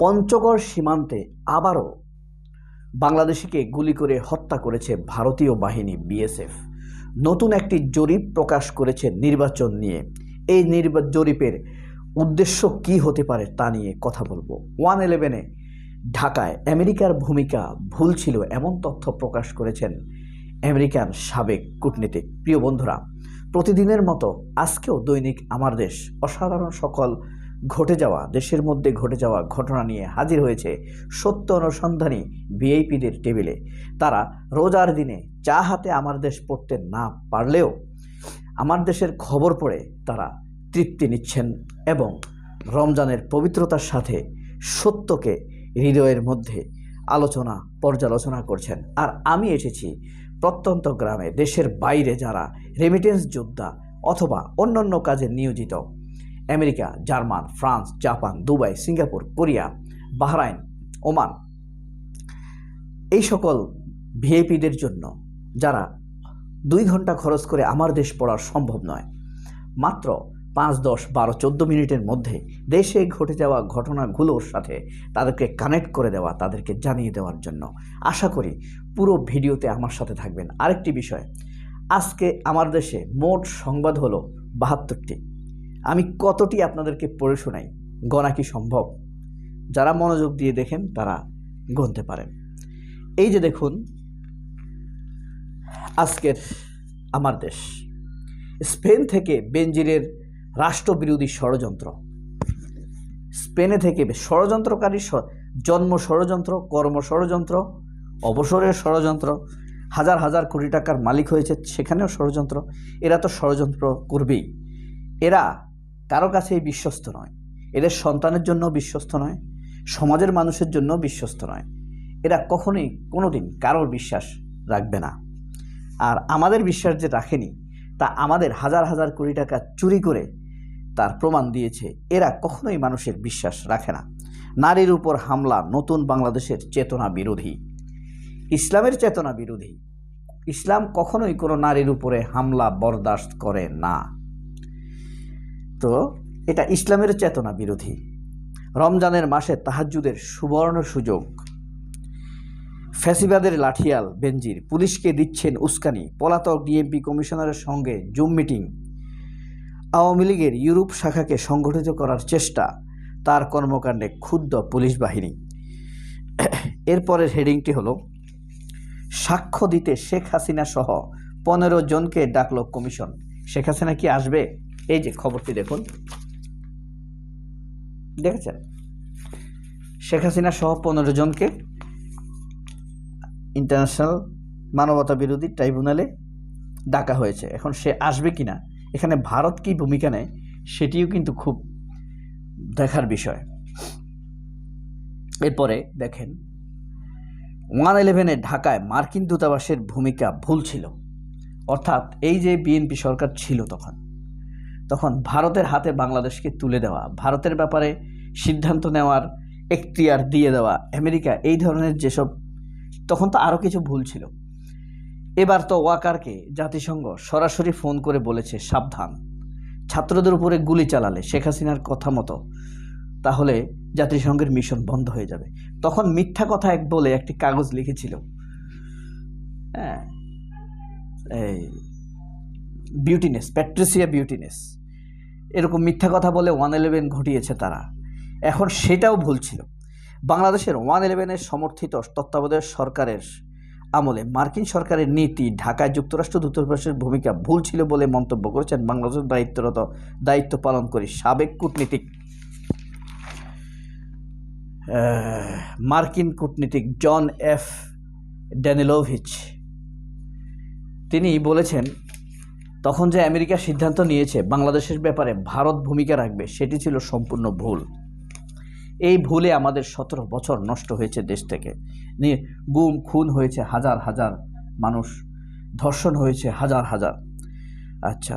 পঞ্চগড় সীমান্তে আবারও বাংলাদেশিকে গুলি করে হত্যা করেছে ভারতীয় বাহিনী বিএসএফ। নতুন একটি জরিপ প্রকাশ করেছে নির্বাচন নিয়ে। এই নির্বা জরিপের উদ্দেশ্য কি হতে পারে তা নিয়ে কথা বলব। ওয়ান ইলেভেনে ঢাকায় আমেরিকার ভূমিকা ভুল ছিল এমন তথ্য প্রকাশ করেছেন আমেরিকান সাবেক কূটনীতিক। প্রিয় বন্ধুরা, প্রতিদিনের মতো আজকেও দৈনিক আমার দেশ, অসাধারণ সকল ঘটে যাওয়া, দেশের মধ্যে ঘটে যাওয়া ঘটনা নিয়ে হাজির হয়েছে সত্য অনুসন্ধানী ভিআইপিদের টেবিলে। তারা রোজার দিনে চা হাতে আমার দেশ পড়তে না পারলেও আমার দেশের খবর পড়ে তারা তৃপ্তি নিচ্ছেন এবং রমজানের পবিত্রতার সাথে সত্যকে হৃদয়ের মধ্যে আলোচনা, পর্যালোচনা করছেন। আর আমি এসেছি প্রত্যন্ত গ্রামে, দেশের বাইরে যারা রেমিটেন্স যোদ্ধা অথবা অন্যান্য কাজে নিয়োজিত। America, German, France, Japan, Dubai, Singapore, Korea, Bahrain, Oman. এই সকল ভিআইপিদের জন্য যারা দুই ঘণ্টা খরচ করে আমার দেশ পড়া সম্ভব নয়, মাত্র পাঁচ, দশ, বারো, চোদ্দ মিনিটের মধ্যে দেশে ঘটে যাওয়া ঘটনাগুলোর সাথে তাদেরকে কানেক্ট করে দেওয়া, তাদেরকে জানিয়ে দেওয়ার জন্য আশা করি পুরো ভিডিওতে আমার সাথে থাকবেন। আরেকটি বিষয়, আজকে আমার দেশে মোট সংবাদ হলো বাহাত্তরটি। আমি কতটি আপনাদেরকে পড়ে শোনাই? গণা কি সম্ভব? যারা মনোযোগ দিয়ে দেখেন, তারা গণতে পারেন। এই যে দেখুন, আজকের আমার দেশ। স্পেন থেকে বেনজিরের রাষ্ট্রবিরোধী ষড়যন্ত্র। স্পেনে থেকে ষড়যন্ত্রকারী জন্ম ষড়যন্ত্র, কর্ম ষড়যন্ত্র, অবসরের ষড়যন্ত্র, হাজার হাজার কোটি টাকার মালিক হয়েছে সেখানেও ষড়যন্ত্র। এরা তো ষড়যন্ত্র করবেই। এরা কারও কাছেই বিশ্বস্ত নয়। এদের সন্তানের জন্য বিশ্বস্ত নয়, সমাজের মানুষের জন্য বিশ্বস্ত নয়। এরা কখনোই কোনোদিন কারোর বিশ্বাস রাখবে না। আর আমাদের বিশ্বাস যে রাখেনি, তা আমাদের হাজার হাজার কোটি টাকা চুরি করে তার প্রমাণ দিয়েছে। এরা কখনোই মানুষের বিশ্বাস রাখে না। নারীর উপর হামলা, নতুন বাংলাদেশের চেতনা বিরোধী। ইসলামের চেতনা বিরোধী। ইসলাম কখনোই কোনো নারীর উপরে হামলা বরদাস্ত করে না। তো এটা ইসলামের চেতনা বিরোধী। রমজানের মাসে তাহাজ্জুদের সুবর্ণ সুযোগ। ফ্যাসিবাদের লাঠিয়াল বেনজির, পুলিশকে দিচ্ছেন উস্কানি। পলাতক ডিএমপি কমিশনারের সঙ্গে জুম মিটিং। আওয়ামী লীগের ইউরোপ শাখাকে সংগঠিত করার চেষ্টা। তার কর্মকাণ্ডে ক্ষুব্ধ পুলিশ বাহিনী। এরপরের হেডিংটি হলো, সাক্ষ্য দিতে শেখ হাসিনা সহ পনেরো জনকে ডাকলো কমিশন। শেখ হাসিনা কি আসবে? এই যে খবরটি দেখুন। দেখেছেন? শেখ হাসিনা সহ পনেরো জনকে ইন্টারন্যাশনাল মানবতা বিরোধী ট্রাইব্যুনালে ডাকা হয়েছে। এখন সে আসবে কি না এখানে ভারত কি ভূমিকা নেয়, সেটিও কিন্তু খুব দেখার বিষয়। এরপরে দেখেন, ওয়ান ইলেভেনে ঢাকায় মার্কিন দূতাবাসের ভূমিকা ভুল ছিল। অর্থাৎ এই যে বিএনপি সরকার ছিল তখন তখন ভারতের হাতে বাংলাদেশকে তুলে দেওয়া, ভারতের ব্যাপারে সিদ্ধান্ত নেওয়ার, এখতিয়ার দিয়ে দেওয়া, আমেরিকা এই ধরনের যেসব, তখন তো আরও কিছু ভুল ছিল। এবার তো ওয়াকারকে জাতিসংঘ সরাসরি ফোন করে বলেছে, সাবধান। ছাত্রদের উপরে গুলি চালালে শেখ হাসিনার কথা মতো তাহলে জাতিসংঘের মিশন বন্ধ হয়ে যাবে। তখন মিথ্যা কথা এক বলে একটি কাগজ লিখেছিল। হ্যাঁ এই, বিউটিনেস, প্যাট্রিসিয়া বিউটিনেস। এরকম মিথ্যা কথা বলে ওয়ান ইলেভেন ঘটিয়েছে তারা। এখন সেটাও ভুল ছিল। বাংলাদেশের ওয়ান ইলেভেনের সমর্থিত তত্ত্বাবধায়ক সরকারের আমলে মার্কিন সরকারের নীতি, ঢাকায় যুক্তরাষ্ট্র দূতাবাসের ভূমিকা ভুল ছিল বলে মন্তব্য করেছেন বাংলাদেশের দায়িত্বরত, দায়িত্ব পালন করি সাবেক কূটনীতিক মার্কিন কূটনীতিক জন এফ ড্যানিলোভিচ তিনি বলেছেন তখন যে আমেরিকা সিদ্ধান্ত নিয়েছে বাংলাদেশের ব্যাপারে ভারত ভূমিকা রাখবে, সেটি ছিল সম্পূর্ণ ভুল। এই ভুলে আমাদের সতেরো বছর নষ্ট হয়েছে দেশ থেকে। নিয়ে গুম, খুন হয়েছে হাজার হাজার মানুষ, ধর্ষণ হয়েছে হাজার হাজার। আচ্ছা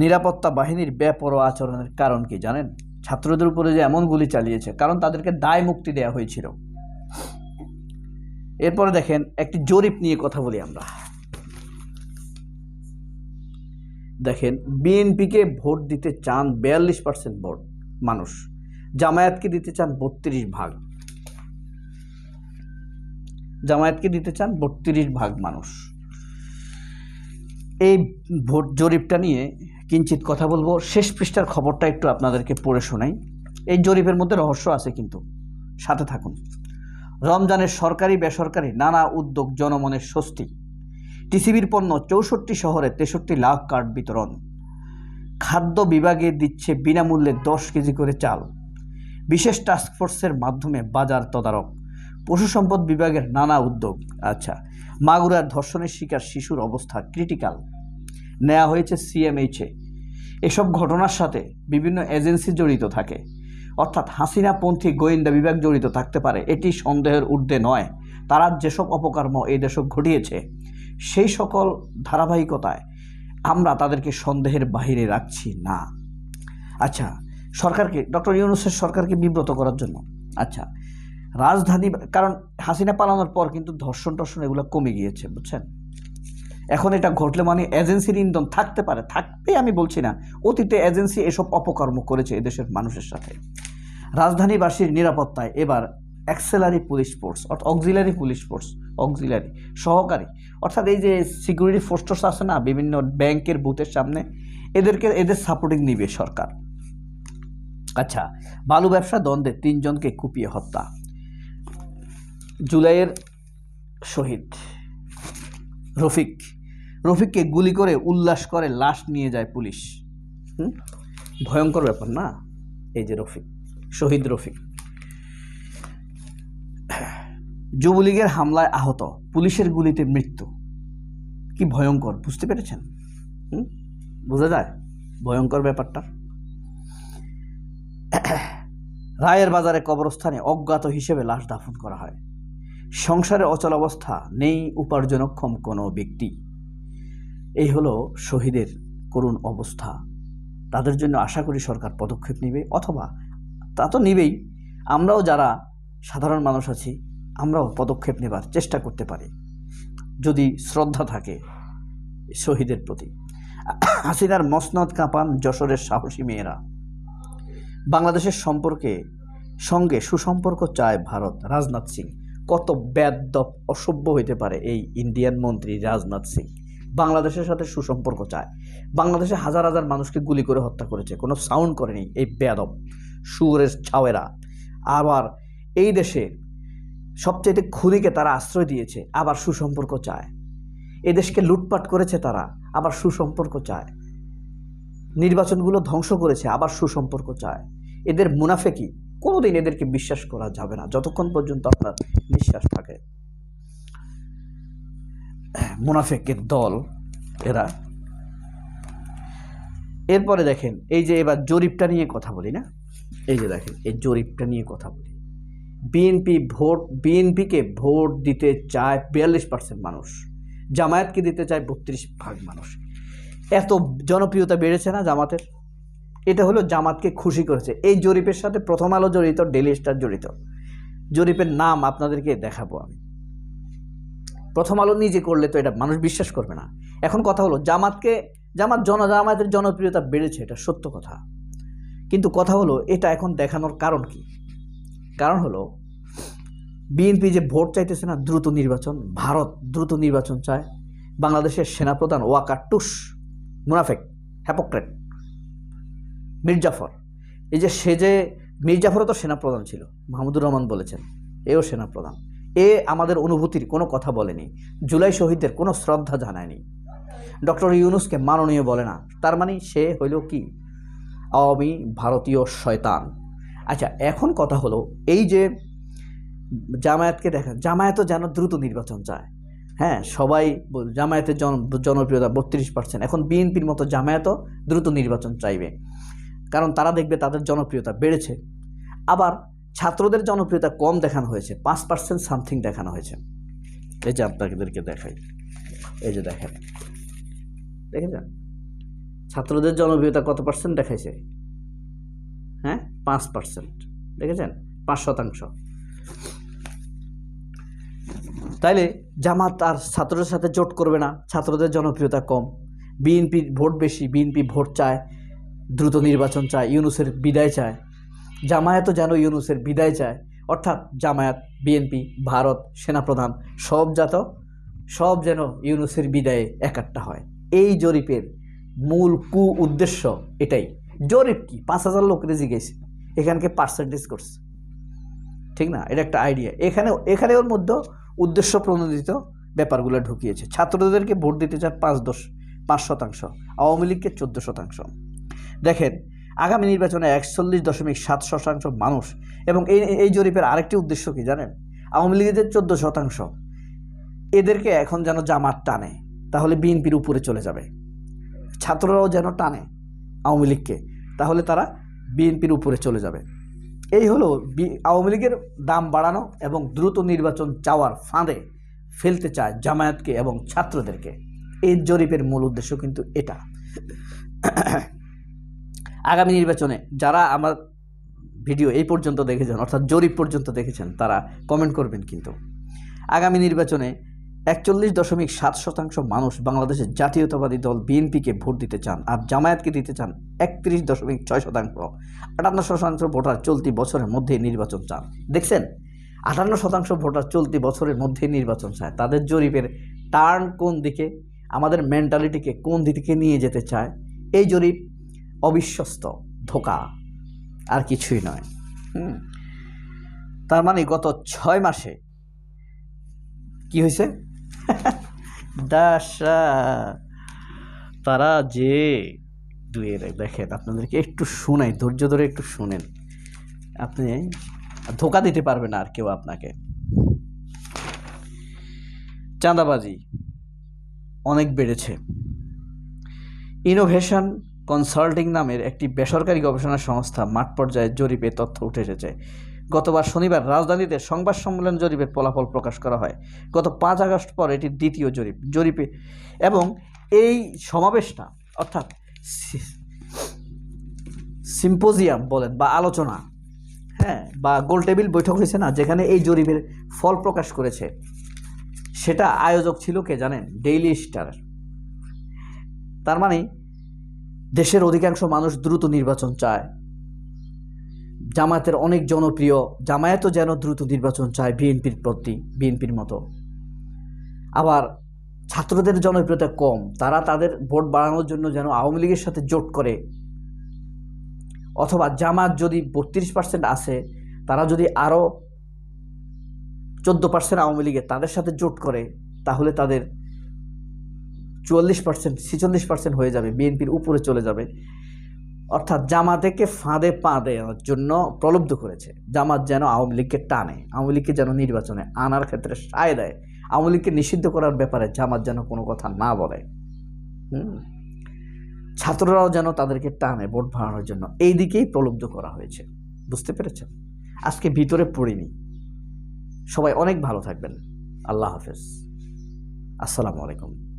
নিরাপত্তা বাহিনীর বেপরোয়া আচরণের কারণ কি জানেন? ছাত্রদের উপরে যে এমন গুলি চালিয়েছে, কারণ তাদেরকে দায় মুক্তি দেওয়া হয়েছিল। এরপরে দেখেন, একটি জরিপ নিয়ে কথা বলি আমরা। দেখেন, বিএনপিকে ভোট দিতে চান বিয়াল্লিশ পার্সেন্ট ভোট মানুষ, জামায়াতকে দিতে চান বত্রিশ ভাগ। জামায়াতকে দিতে চান বত্রিশ ভাগ মানুষ। এই ভোট জরিপটা নিয়ে কিঞ্চিত কথা বলব। শেষ পৃষ্ঠার খবরটা একটু আপনাদেরকে পড়ে শোনাই। এই জরিপের মধ্যে রহস্য আছে কিন্তু। সাথে থাকুন। রমজানের সরকারি বেসরকারি নানা উদ্যোগ জনমনের স্বস্তি। টিসিবির পণ্য চৌষট্টি শহরে তেষট্টি লাখ কার্ড বিতরণ। খাদ্য বিভাগে দিচ্ছে বিনামূল্যে দশ কেজি করে চাল। বিশেষ টাস্কফোর্সের মাধ্যমে বাজার তদারক। পশু সম্পদ বিভাগের নানা উদ্যোগ। আচ্ছা মাগুরার ধর্ষণের শিকার শিশুর অবস্থা ক্রিটিক্যাল নেওয়া হয়েছে সিএমএইচে এসব ঘটনার সাথে বিভিন্ন এজেন্সি জড়িত থাকে। অর্থাৎ হাসিনাপন্থী গোয়েন্দা বিভাগ জড়িত থাকতে পারে। এটি সন্দেহের ঊর্ধ্বে নয়। তারা যেসব অপকর্ম এই দেশক ঘটিয়েছে সেই সকল ধারাবাহিকতায় আমরা তাদেরকে সন্দেহের বাহিরে রাখছি না। আচ্ছা সরকারকে, ডক্টর ইউনুসের সরকারকে বিব্রত করার জন্য। আচ্ছা রাজধানী, কারণ হাসিনা পালানোর পর কিন্তু ধর্ষণ টর্ষণ এগুলো কমে গিয়েছে, বুঝছেন? এখন এটা ঘটলে মানে এজেন্সির ইন্ধন থাকতে পারে, থাকবে আমি বলছি না। অতীতে এজেন্সি এসব অপকর্ম করেছে এদেশের মানুষের সাথে। রাজধানীবাসীর নিরাপত্তায় এবার অ্যাক্সেলারি পুলিশ ফোর্স অর্থাৎ অক্সিলারি পুলিশ ফোর্স অক্সিলারি সহকারী। অর্থাৎ এই যে সিকিউরিটি ফোর্স আছে না, বিভিন্ন ব্যাংকের বুথের সামনে, এদেরকে, এদের সাপোর্টিং নিবে সরকার। আচ্ছা বালু ব্যবসা দ্বন্দ্বে তিনজনকে কুপিয়ে হত্যা। জুলাইয়ের শহীদ রফিক, রফিককে গুলি করে উল্লাস করে লাশ নিয়ে যায় পুলিশ? ভয়ঙ্কর ব্যাপার না? এই যে রফিক, শহীদ রফিক। যুবলীগের হামলায় আহত, পুলিশের গুলিতে মৃত্যু। কি ভয়ঙ্কর, বুঝতে পেরেছেন? বোঝা যায়? ভয়ঙ্কর ব্যাপারটা। রায়ের বাজারে কবরস্থানে অজ্ঞাত হিসেবে লাশ দাফন করা হয়। সংসারে অচল অবস্থা, নেই উপার্জনক্ষম কোনো ব্যক্তি। এই হলো শহীদের করুণ অবস্থা। তাদের জন্য আশা করি সরকার পদক্ষেপ নেবে, অথবা তা তো নেবেই। আমরাও যারা সাধারণ মানুষ আছি আমরাও পদক্ষেপ নেবার চেষ্টা করতে পারি। যদি শ্রদ্ধা থাকে শহীদের প্রতি। হাসিনার মসনদ কাঁপান যশোরের সাহসী মেয়েরা। বাংলাদেশের সম্পর্কে সঙ্গে সুসম্পর্ক চায় ভারত। রাজনাথ সিং, কত ব্যাদব অসভ্য হইতে পারে এই ইন্ডিয়ান মন্ত্রী রাজনাথ সিং? বাংলাদেশের সাথে সুসম্পর্ক চায়। বাংলাদেশে হাজার হাজার মানুষকে গুলি করে হত্যা করেছে। কোনো সাউন্ড করেনি এই বেয়াদব সুরের ছাওয়েরা আবার এই দেশে সবচেয়ে খুনিকে তারা আশ্রয় দিয়েছে, আবার সুসম্পর্ক চায়। এ দেশকে লুটপাট করেছে তারা, আবার সুসম্পর্ক চায়। নির্বাচনগুলো ধ্বংস করেছে, আবার সুসম্পর্ক চায়। এদের মুনাফে কি? কোনোদিন এদেরকে বিশ্বাস করা যাবে না, যতক্ষণ পর্যন্ত আপনার বিশ্বাস থাকে। মুনাফেকের দল, এরা। এরপরে দেখেন, এই যে এবার জরিপটা নিয়ে কথা বলি না? এই যে দেখেন, এই জরিপটা নিয়ে কথা বলি। বিএনপি ভোট বিএনপিকে ভোট দিতে চায় বিয়াল্লিশ পার্সেন্ট মানুষ, জামায়াতকে দিতে চায় বত্রিশ ভাগ মানুষ। এত জনপ্রিয়তা বেড়েছে না জামাতের? এটা হলো জামাতকে খুশি করেছে। এই জরিপের সাথে প্রথম আলো জড়িত ডেলি স্টার জড়িত। জরিপের নাম আপনাদেরকে দেখাবো আমি। প্রথম আলো নিজে করলে তো এটা মানুষ বিশ্বাস করবে না। এখন কথা হলো, জামাতকে, জামাত জন জামাতের জনপ্রিয়তা বেড়েছে, এটা সত্য কথা। কিন্তু কথা হলো, এটা এখন দেখানোর কারণ কি? কারণ হলো, বিএনপি যে ভোট চাইতেছে না, দ্রুত নির্বাচন, ভারত দ্রুত নির্বাচন চায়, বাংলাদেশের সেনাপ্রধান ওয়াকার টুস, মুনাফেক হ্যাপোক্রেট মির্জাফর। এই যে সে যে মির্জাফরও তো সেনাপ্রধান ছিল, মাহমুদুর রহমান বলেছেন, এও সেনাপ্রধান। এ আমাদের অনুভূতির কোনো কথা বলেনি, জুলাই শহীদদের কোনো শ্রদ্ধা জানায়নি। ডক্টর ইউনুসকে মাননীয় বলে না, তার মানে সে হইল কি? আওয়ামী ভারতীয় শয়তান। আচ্ছা এখন কথা হলো এই যে জামায়াতকে দেখা জামায়াতও যেন দ্রুত নির্বাচন চায়। হ্যাঁ সবাই জামায়াতের জন, জনপ্রিয়তা বত্রিশ পার্সেন্ট এখন বিএনপির মতো জামায়াতও দ্রুত নির্বাচন চাইবে। কারণ তারা দেখবে তাদের জনপ্রিয়তা বেড়েছে। আবার ছাত্রদের জনপ্রিয়তা কম দেখানো হয়েছে, পাঁচ পার্সেন্ট সামথিং দেখানো হয়েছে। এই যে আপনাদেরকে দেখাই, এই যে দেখেন। দেখেছেন? ছাত্রদের জনপ্রিয়তা কত পার্সেন্ট দেখাইছে? হ্যাঁ? পাঁচ পার্সেন্ট, দেখেছেন? পাঁচ শতাংশ। তাইলে জামাত আর ছাত্রদের সাথে জোট করবে না, ছাত্রদের জনপ্রিয়তা কম। বিএনপির ভোট বেশি, বিএনপি ভোট চায়, দ্রুত নির্বাচন চায়, ইউনুসের বিদায় চায়। জামায়াতও যেন ইউনুসের বিদায় চায়। অর্থাৎ জামায়াত, বিএনপি, ভারত, সেনাপ্রধান, সব জাত, সব যেন ইউনুসের বিদায়ে একাট্টা হয়। এই জরিপের মূল কু উদ্দেশ্য এটাই। জরিপ কি? পাঁচ হাজার লোক রেজি গেছে এখানকে পার্সেন্টেজ করছে। ঠিক না? এটা একটা আইডিয়া এখানে এখানে ওর মধ্যে উদ্দেশ্য প্রণোদিত ব্যাপারগুলো ঢুকিয়েছে। ছাত্রদেরকে ভোট দিতে চান পাঁচ দশ, পাঁচ শতাংশ, আওয়ামী লীগকে চোদ্দ শতাংশ। দেখেন, আগামী নির্বাচনে একচল্লিশ দশমিক সাত শতাংশ মানুষ এবং এই এই জরিপের আরেকটি উদ্দেশ্য কি জানেন? আওয়ামী লীগের চোদ্দ শতাংশ, এদেরকে এখন যেন জামাত টানে, তাহলে বিএনপির উপরে চলে যাবে। ছাত্ররাও যেন টানে আওয়ামী লীগকে, তাহলে তারা বিএনপির উপরে চলে যাবে। এই হলো আওয়ামী লীগের দাম বাড়ানো এবং দ্রুত নির্বাচন চাওয়ার ফাঁদে ফেলতে চায় জামায়াতকে এবং ছাত্রদেরকে। এই জরিপের মূল উদ্দেশ্য কিন্তু এটা। আগামী নির্বাচনে যারা আমার ভিডিও এই পর্যন্ত দেখেছেন, অর্থাৎ জরিপ পর্যন্ত দেখেছেন, তারা কমেন্ট করবেন কিন্তু। আগামী নির্বাচনে একচল্লিশ দশমিক সাত শতাংশ মানুষ বাংলাদেশের জাতীয়তাবাদী দল বিএনপিকে ভোট দিতে চান আর জামায়াতকে দিতে চান একত্রিশ দশমিক ছয় শতাংশ। আটান্ন শতাংশ ভোটার চলতি বছরের মধ্যেই নির্বাচন চান। দেখছেন? আটান্ন শতাংশ ভোটার চলতি বছরের মধ্যেই নির্বাচন চায়। তাদের জরিপের টার্ন কোন দিকে? আমাদের মেন্টালিটিকে কোন দিকে নিয়ে যেতে চায়? এই জরিপ অবিশ্বস্ত, ধোকা। আর কিছুই নয়। তার মানে গত ছয় মাসে কি হয়েছে? দাসা, তারা যে দুয়ের দেখেন আপনাদেরকে একটু শোনাই, ধৈর্য ধরে একটু শুনেন। আপনি ধোকা দিতে পারবে না আর কেউ আপনাকে। চাঁদাবাজি অনেক বেড়েছে। ইনোভেশন কনসাল্টিং নামের একটি বেসরকারি গবেষণা সংস্থা মাঠ পর্যায়ে জরিপে তথ্য উঠে এসেছে। গতবার শনিবার রাজধানীতে সংবাদ সম্মেলন জরিপের ফলাফল প্রকাশ করা হয়। গত পাঁচ আগস্ট পর এটি দ্বিতীয় জরিপ, জরিপে এবং এই সমাবেশটা, অর্থাৎ সিম্পোজিয়াম বলেন বা আলোচনা হ্যাঁ বা গোল টেবিল বৈঠক হয়েছে না, যেখানে এই জরিপের ফল প্রকাশ করেছে। সেটা আয়োজক ছিল কে জানেন? Daily Star. তার মানে দেশের অধিকাংশ মানুষ দ্রুত নির্বাচন চায়। জামায়াতের অনেক জনপ্রিয় জামায়াতও যেন দ্রুত নির্বাচন চায় বিএনপির প্রতি, বিএনপির মতো। আবার ছাত্রদের জনপ্রিয়তা কম, তারা তাদের ভোট বাড়ানোর জন্য যেন আওয়ামী লীগের সাথে জোট করে। অথবা জামাত যদি বত্রিশ পার্সেন্ট আসে তারা যদি আরও চোদ্দ পার্সেন্ট আওয়ামী লীগের তাদের সাথে জোট করে, তাহলে তাদের চুয়াল্লিশ পার্সেন্ট ছিচল্লিশ পার্সেন্ট হয়ে যাবে, বিএনপির উপরে চলে যাবে। অর্থাৎ জামাতেকে ফাঁদে পা দেওয়ার জন্য প্রলব্ধ করেছে। জামাত যেন আওয়ামী লীগকে টানে, আওয়ামী লীগকে যেন নির্বাচনে আনার ক্ষেত্রে সায় দেয়। আওয়ামী লীগকে নিষিদ্ধ করার ব্যাপারে জামাত যেন কোনো কথা না বলে। হুম? ছাত্ররাও যেন তাদেরকে টানে ভোট বাড়ানোর জন্য। এই দিকেই প্রলুব্ধ করা হয়েছে। বুঝতে পেরেছেন? আজকে ভিতরে পড়িনি। সবাই অনেক ভালো থাকবেন। আল্লাহ হাফেজ। আসসালামু আলাইকুম।